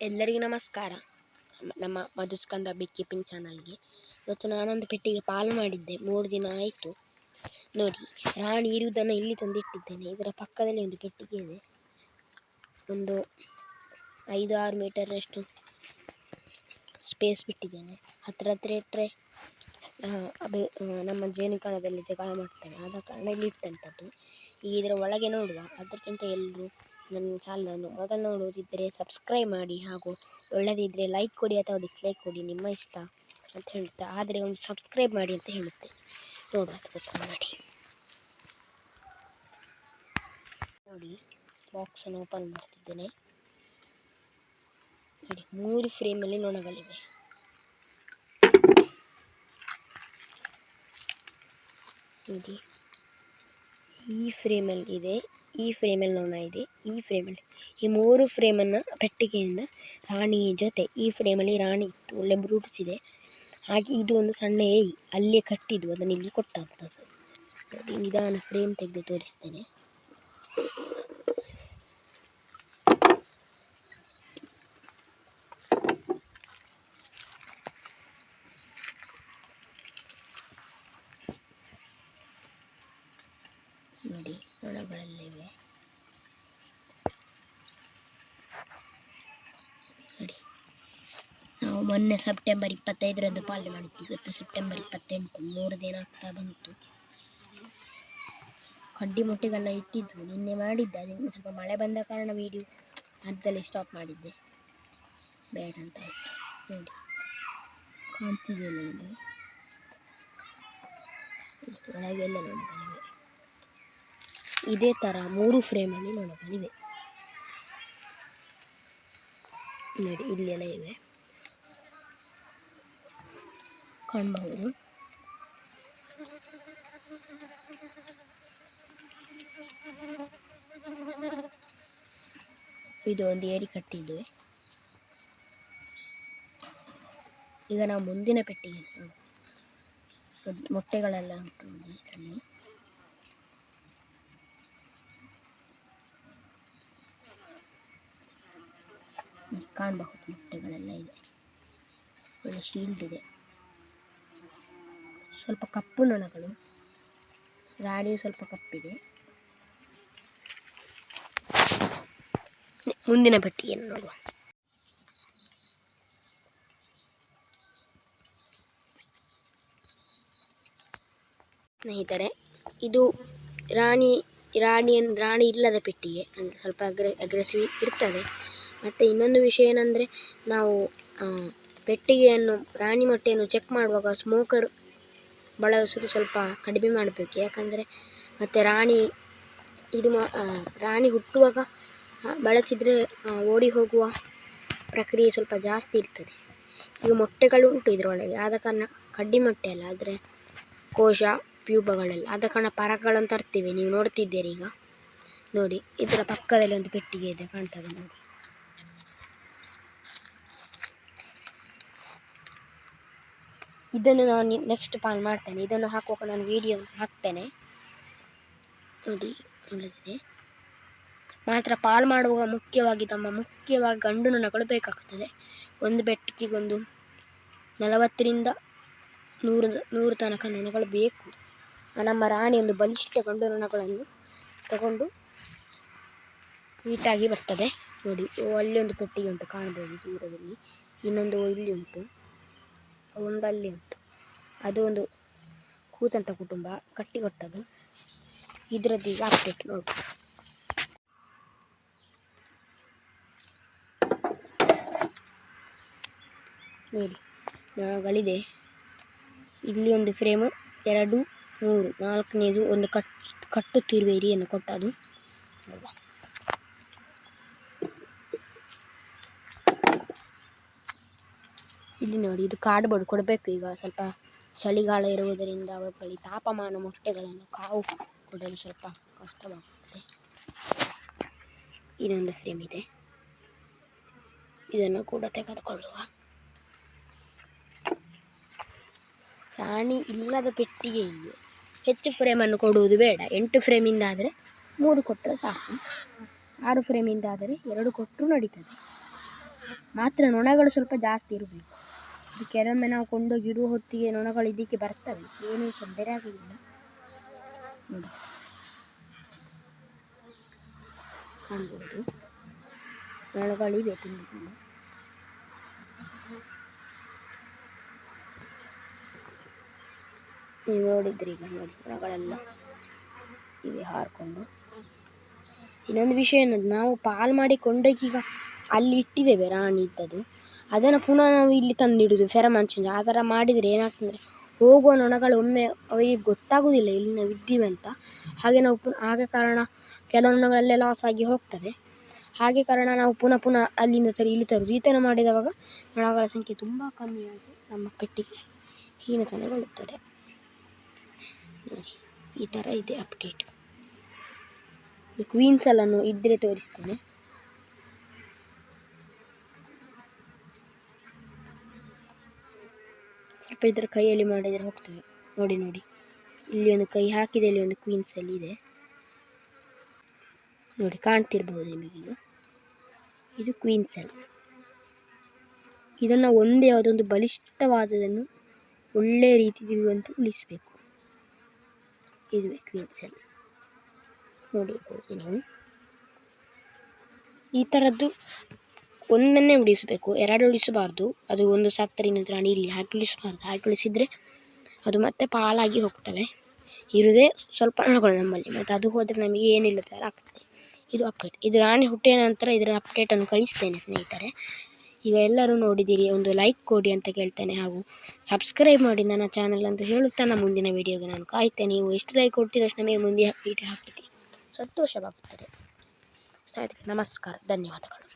ಎಲ್ಲರಿಗೂ ನಮಸ್ಕಾರ. ನಮ್ಮ ಮಧುಸ್ಕಂದ ಕೀಪಿಂಗ್ ಚಾನಲ್ಗೆ ಇವತ್ತು ನಾನೊಂದು ಪೆಟ್ಟಿಗೆ ಪಾಲು ಮಾಡಿದ್ದೆ. ಮೂರು ದಿನ ಆಯಿತು. ನೋಡಿ, ರಾಣಿ ಇರುವುದನ್ನು ಇಲ್ಲಿ ತಂದಿಟ್ಟಿದ್ದೇನೆ. ಇದರ ಪಕ್ಕದಲ್ಲಿ ಒಂದು ಪೆಟ್ಟಿಗೆ ಇದೆ. ಒಂದು ಐದು ಆರು ಮೀಟರಷ್ಟು ಸ್ಪೇಸ್ ಬಿಟ್ಟಿದ್ದೇನೆ. ಹತ್ರ ಹತ್ರ ಇಟ್ಟರೆ ನಮ್ಮ ಜೇನುಕಾಣದಲ್ಲಿ ಜಗಳ ಮಾಡ್ತೇನೆ ಆದ ಕಾರಣ ಇಲ್ಲಿ ಇಟ್ಟಂಥದ್ದು. ಇದರ ಒಳಗೆ ನೋಡುವ. ಅದಕ್ಕಿಂತ ಎಲ್ಲರೂ ನನ್ನ ಚಾನಲನ್ನು ಮೊದಲು ನೋಡುವುದಿದ್ದರೆ ಸಬ್ಸ್ಕ್ರೈಬ್ ಮಾಡಿ ಹಾಗೂ ಒಳ್ಳೆದಿದ್ದರೆ ಲೈಕ್ ಕೊಡಿ ಅಥವಾ ಡಿಸ್ಲೈಕ್ ಕೊಡಿ, ನಿಮ್ಮ ಇಷ್ಟ ಅಂತ ಹೇಳುತ್ತೆ ಆದರೆ ಒಂದು ಸಬ್ಸ್ಕ್ರೈಬ್ ಮಾಡಿ ಅಂತ ಹೇಳುತ್ತೆ. ನೋಡುವ ಓಪನ್ ಮಾಡಿ. ನೋಡಿ ಬಾಕ್ಸನ್ನು ಓಪನ್ ಮಾಡ್ತಿದ್ದೇನೆ. ನೋಡಿ, ಮೂರು ಫ್ರೇಮಲ್ಲಿ ನೊಣಗಳಿವೆ. ನೋಡಿ. ಈ ಫ್ರೇಮಲ್ಲಿ ಇದೆ, ಈ ಫ್ರೇಮಲ್ಲಿ ನೊಣ ಇದೆ, ಈ ಫ್ರೇಮಲ್ಲಿ. ಈ ಮೂರು ಫ್ರೇಮನ್ನು ಪೆಟ್ಟಿಗೆಯಿಂದ ರಾಣಿ ಜೊತೆ, ಈ ಫ್ರೇಮಲ್ಲಿ ರಾಣಿ ಇತ್ತು, ಒಳ್ಳೆ ಬ್ರೂಟ್ಸ್ ಇದೆ. ಹಾಗೆ ಇದು ಒಂದು ಸಣ್ಣ ಏಯಿ ಅಲ್ಲೇ ಕಟ್ಟಿದ್ದು, ಅದನ್ನು ಇಲ್ಲಿ ಕೊಟ್ಟಂಥದ್ದು ನಿಧಾನ ಫ್ರೇಮ್ ತೆಗೆದು ತೋರಿಸ್ತೇನೆ. ನೋಡಿ ನೊಣಗಳಲ್ಲಿವೆ ನೋಡಿ, ನಾವು ಮೊನ್ನೆ ಸೆಪ್ಟೆಂಬರ್ ಇಪ್ಪತ್ತೈದರಂದು ಪಾಲನೆ ಮಾಡಿದ್ವಿ. ಇವತ್ತು ಸೆಪ್ಟೆಂಬರ್ ಇಪ್ಪತ್ತೆಂಟು, ಮೂರು ದಿನ ಆಗ್ತಾ ಬಂತು. ಕಡ್ಡಿ ಮೊಟ್ಟೆಗಳನ್ನ ಇಟ್ಟಿದ್ವು. ನಿನ್ನೆ ಮಾಡಿದ್ದೆ ಅದರಿಂದ ಸ್ವಲ್ಪ ಮಳೆ ಬಂದ ಕಾರಣ ವೀಡಿಯೋ ಅರ್ಧದಲ್ಲಿ ಸ್ಟಾಪ್ ಮಾಡಿದ್ದೆ. ಬೇಡ ಅಂತ ಆಯಿತು. ನೋಡಿ, ಕಾಣ್ತಿದೆಯಲ್ಲ ನೋಡಿ ಒಳಗೆಲ್ಲ ನೊಣಗಳಿವೆ ಇದೇ ಥರ ಮೂರು ಫ್ರೇಮಲ್ಲಿ ಇದೆ ನೋಡಿ ಎಲ್ಲ ಇವೆ. ಕಾಣಬಹುದು? ಇದು ಒಂದು ಏರಿ ಕಟ್ಟಿದ್ದು ಈಗ ನಾವು ಮುಂದಿನ ಪೆಟ್ಟಿಗೆ. ಮೊಟ್ಟೆಗಳೆಲ್ಲ ಉಂಟು ನೋಡಿ, ಕಾಣಬಹುದು ಮೊಟ್ಟೆಗಳೆಲ್ಲ ಇದೆ. ಒಳ್ಳೆ ಶೀಲ್ಡ್ ಇದೆ. ಸ್ವಲ್ಪ ಕಪ್ಪು ನೊಣಗಳು. ರಾಣಿ ಸ್ವಲ್ಪ ಕಪ್ಪಿದೆ. ಮುಂದಿನ ಪಟ್ಟಿಯನ್ನು ನೋಡುವ. ಸ್ನೇಹಿತರೆ, ಇದು ರಾಣಿ ರಾಣಿ ರಾಣಿ ಇಲ್ಲದ ಪೆಟ್ಟಿಗೆ. ಅಂದರೆ ಸ್ವಲ್ಪ ಅಗ್ರೆ, ಅಗ್ರೆಸಿವ್ ಇರ್ತದೆ. ಮತ್ತು ಇನ್ನೊಂದು ವಿಷಯ ಏನಂದರೆ ನಾವು ಪೆಟ್ಟಿಗೆಯನ್ನು ಪ್ರಾಣಿ ಮೊಟ್ಟೆಯನ್ನು ಚೆಕ್ ಮಾಡುವಾಗ ಸ್ಮೋಕರ್ ಬಳಸೋದು ಸ್ವಲ್ಪ ಕಡಿಮೆ ಮಾಡಬೇಕು. ಯಾಕಂದರೆ ಮತ್ತು ರಾಣಿ ಇದು ರಾಣಿ ಹುಟ್ಟುವಾಗ ಬಳಸಿದರೆ ಓಡಿ ಹೋಗುವ ಪ್ರಕ್ರಿಯೆ ಸ್ವಲ್ಪ ಜಾಸ್ತಿ ಇರ್ತದೆ. ಈಗ ಮೊಟ್ಟೆಗಳು ಉಂಟು ಇದರೊಳಗೆ, ಆದ ಕಾರಣ ಕಡ್ಡಿ ಮೊಟ್ಟೆ ಅಲ್ಲ, ಆದರೆ ಕೋಶ ಪ್ಯೂಬಗಳೆಲ್ಲ ಆದ ಕಾರಣ ಪರಗಳನ್ನು ತರ್ತೀವಿ. ನೀವು ನೋಡ್ತಿದ್ದೀರಿ ಈಗ. ನೋಡಿ, ಇದರ ಪಕ್ಕದಲ್ಲಿ ಒಂದು ಪೆಟ್ಟಿಗೆ ಇದೆ, ಕಾಣ್ತದೆ ನೋಡಿ. ಇದನ್ನು ನಾನು ನೆಕ್ಸ್ಟ್ ಪಾಲ್ ಮಾಡ್ತೇನೆ. ಇದನ್ನು ಹಾಕುವಾಗ ನಾನು ವಿಡಿಯೋ ಹಾಕ್ತೇನೆ. ನೋಡಿ, ಒಳ್ಳೆದಿದೆ. ಮಾತ್ರ ಪಾಲ್ ಮಾಡುವಾಗ ಮುಖ್ಯವಾಗಿ ತಮ್ಮ ಮುಖ್ಯವಾಗಿ ಗಂಡು ನೊಣಗಳು ಬೇಕಾಗ್ತದೆ ಒಂದು ಬೆಟ್ಟಿಗೊಂದು ನಲವತ್ತರಿಂದ ನೂರು ನೂರು ತನಕ ನೊಣಗಳು ಬೇಕು ನಮ್ಮ ರಾಣಿ ಒಂದು ಬಲಿಷ್ಠ ಗಂಡು ನೊಣಗಳನ್ನು ತಗೊಂಡು ನೀಟಾಗಿ ಬರ್ತದೆ. ನೋಡಿ ಅಲ್ಲಿ ಒಂದು ಪೆಟ್ಟಿಗೆ ಉಂಟು. ಕಾಣಬಹುದು ದೂರದಲ್ಲಿ. ಇನ್ನೊಂದು ಇಲ್ಲಿ ಉಂಟು. ಒಂದು ಅಲ್ಲಿ ಉಂಟು ಅದು ಒಂದು ಕೂತಂತ ಕುಟುಂಬ ಕಟ್ಟಿಕೊಟ್ಟದು. ಇದರದ್ದು ಈಗ ಅಪ್ಡೇಟ್ ನೋಡಿ. ನೋಡಿ ನೊಣಗಳಿದೆ ಇಲ್ಲಿ ಒಂದು ಫ್ರೇಮು, ಎರಡು, ಮೂರು, ನಾಲ್ಕನೇದು ಒಂದು ಕಟ್ ಕಟ್ಟುತ್ತಿರುವ ಏರಿಯನ್ನು ಕೊಟ್ಟದು. ಇಲ್ಲಿ ನೋಡಿ, ಇದು ಕಾರ್ಡ್ಬೋರ್ಡ್ ಕೊಡಬೇಕು. ಈಗ ಸ್ವಲ್ಪ ಚಳಿಗಾಲ ಇರುವುದರಿಂದ ಅವುಗಳಲ್ಲಿ ತಾಪಮಾನ ಮೊಟ್ಟೆಗಳನ್ನು ಕಾವು ಕೊಡಲು ಸ್ವಲ್ಪ ಕಷ್ಟವಾಗುತ್ತದೆ ಇನ್ನೊಂದು ಫ್ರೇಮ್ ಇದೆ. ಇದನ್ನು ಕೂಡ ತೆಗೆದುಕೊಳ್ಳುವ. ಪ್ರಾಣಿ ಇಲ್ಲದ ಪೆಟ್ಟಿಗೆ ಪೆಟ್ಟಿಗೆಯಲ್ಲಿ ಹೆಚ್ಚು ಫ್ರೇಮನ್ನು ಕೊಡುವುದು ಬೇಡ. ಎಂಟು ಫ್ರೇಮಿಂದ ಆದರೆ ಮೂರು ಕೊಟ್ಟರೆ ಸಾಕು. ಆರು ಫ್ರೇಮಿಂದ ಆದರೆ ಎರಡು ಕೊಟ್ಟರು ನಡೀತದೆ. ಮಾತ್ರ ನೊಣಗಳು ಸ್ವಲ್ಪ ಜಾಸ್ತಿ ಇರಬೇಕು. ಕೆಲವೊಮ್ಮೆ ನಾವು ಕೊಂಡೋಗಿ ಇಡುವ ಹೊತ್ತಿಗೆ ನೊಣಗಳು ಇದಕ್ಕೆ ಬರ್ತವೆ. ಏನೂ ತೊಂದರೆ ಆಗಲಿಲ್ಲ ನೋಡಿ ಕಾಣ್ಬೋದು ನೊಣಗಳಿವೆ ತುಂಬ ನೀವು ನೋಡಿದ್ರಿ ಈಗ ನೋಡಿ, ನೊಣಗಳೆಲ್ಲ ಇವೆ ಹಾರಿಕೊಂಡು. ಇನ್ನೊಂದು ವಿಷಯ ಏನಂದ್ರೆ ನಾವು ಪಾಲ್ ಮಾಡಿ ಕೊಂಡೋಗಿ ಈಗ ಅಲ್ಲಿ ಇಟ್ಟಿದ್ದೇವೆ ರಾಣಿ ಇದ್ದದ್ದು. ಅದನ್ನು ಪುನಃ ನಾವು ಇಲ್ಲಿ ತಂದಿಡುದು, ಫೆರಮಾನ್ ಚೇಂಜ್ ಆ ಥರ ಮಾಡಿದರೆ ಏನಾಗ್ತದೆ ಹೋಗುವ ನೊಣಗಳು ಒಮ್ಮೆ ಅವರಿಗೆ ಗೊತ್ತಾಗುವುದಿಲ್ಲ ಇಲ್ಲಿ ನಾವು ಇದ್ದೀವಿ ಅಂತ ಹಾಗೆ ನಾವು ಪುನಃ, ಆಗ ಕಾರಣ ಕೆಲವು ನೊಣಗಳಲ್ಲೇ ಲಾಸ್ ಆಗಿ ಹೋಗ್ತದೆ. ಹಾಗೆ ಕಾರಣ ನಾವು ಪುನಃ ಪುನಃ ಅಲ್ಲಿಂದ ಸರಿ ಇಲ್ಲಿ ತರುವುದು. ಈ ಥರ ಮಾಡಿದವಾಗ ನೊಣಗಳ ಸಂಖ್ಯೆ ತುಂಬ ಕಮ್ಮಿಯಾಗಿ ನಮ್ಮ ಪೆಟ್ಟಿಗೆ ಹೀನತನಗೊಳ್ಳುತ್ತದೆ. ಈ ಥರ ಇದೆ ಅಪ್ಡೇಟ್ ಕ್ವೀನ್ಸ್ ಅಲ್ಲನ್ನು ಇದ್ರೆ ತೋರಿಸ್ತೇನೆ. ಸ್ವಲ್ಪ ಇದರ ಕೈಯಲ್ಲಿ ಮಾಡಿದರೆ ಹೋಗ್ತವೆ. ನೋಡಿ ನೋಡಿ. ಇಲ್ಲಿ ಒಂದು ಕೈ ಹಾಕಿದೆ, ಇಲ್ಲಿ ಒಂದು ಕ್ವೀನ್ಸ್ ಅಲ್ಲಿ ಇದೆ. ನೋಡಿ, ಕಾಣ್ತಿರ್ಬೋದು ನಿಮಗೀಗ ಇದು. ಕ್ವೀನ್ಸ್ ಸೆಲ್ ಇದನ್ನು ಒಂದೇ ಯಾವುದೊಂದು ಬಲಿಷ್ಠವಾದದನ್ನು ಒಳ್ಳೆಯ ರೀತಿಯಂತೂ ಉಳಿಸಬೇಕು. ಇದು ಕ್ವೀನ್ಸ್ ಸೆಲ್ ನೋಡಿರ್ಬೋದು ನೀವು. ಈ ಥರದ್ದು ಒಂದನ್ನೇ ಉಳಿಸಬೇಕು, ಎರಡು ಉಳಿಸಬಾರ್ದು. ಅದು ಒಂದು ಸತ್ತರೆ ಇನ್ನೊಂದು ರಾಣಿ ಇಲ್ಲಿ ಹಾಕಿ ಉಳಿಸಬಾರ್ದು. ಹಾಕಿ ಉಳಿಸಿದರೆ ಅದು ಮತ್ತೆ ಪಾಲಾಗಿ ಹೋಗ್ತವೆ. ಇರುವುದೇ ಸ್ವಲ್ಪ ಹಣಗಳು ನಮ್ಮಲ್ಲಿ. ಮತ್ತು ಅದು ಹೋದರೆ ನಮಗೆ ಏನಿಲ್ಲ ಸರ್, ಆಗ್ತದೆ. ಇದು ಅಪ್ಡೇಟ್ ಇದು ರಾಣಿ ಹುಟ್ಟಿದ ನಂತರ ಇದರ ಅಪ್ಡೇಟನ್ನು ಕಳಿಸ್ತೇನೆ ಸ್ನೇಹಿತರೆ. ಈಗ ಎಲ್ಲರೂ ನೋಡಿದ್ದೀರಿ ಒಂದು ಲೈಕ್ ಕೊಡಿ ಅಂತ ಕೇಳ್ತೇನೆ. ಹಾಗೂ ಸಬ್ಸ್ಕ್ರೈಬ್ ಮಾಡಿ ನನ್ನ ಚಾನಲ್ ಅಂತ ಹೇಳುತ್ತಾ ನನ್ನ ಮುಂದಿನ ವೀಡಿಯೋಗೆ ನಾನು ಕಾಯ್ತೇನೆ. ನೀವು ಎಷ್ಟು ಲೈಕ್ ಕೊಡ್ತೀರೋ ಅಷ್ಟು ನಮಗೆ ಮುಂದೆ ವೀಡಿಯೋ ಹಾಕಲಿಕ್ಕೆ ಸಂತೋಷವಾಗುತ್ತದೆ. ಸ್ನೇಹಿತರೆ, ನಮಸ್ಕಾರ. ಧನ್ಯವಾದಗಳು.